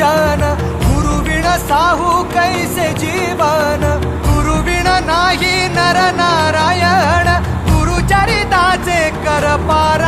मन गुरुविण साहू कैसे जीवन? गुरुविण नाही नर नारायण गुरुचरिताचे कर पारा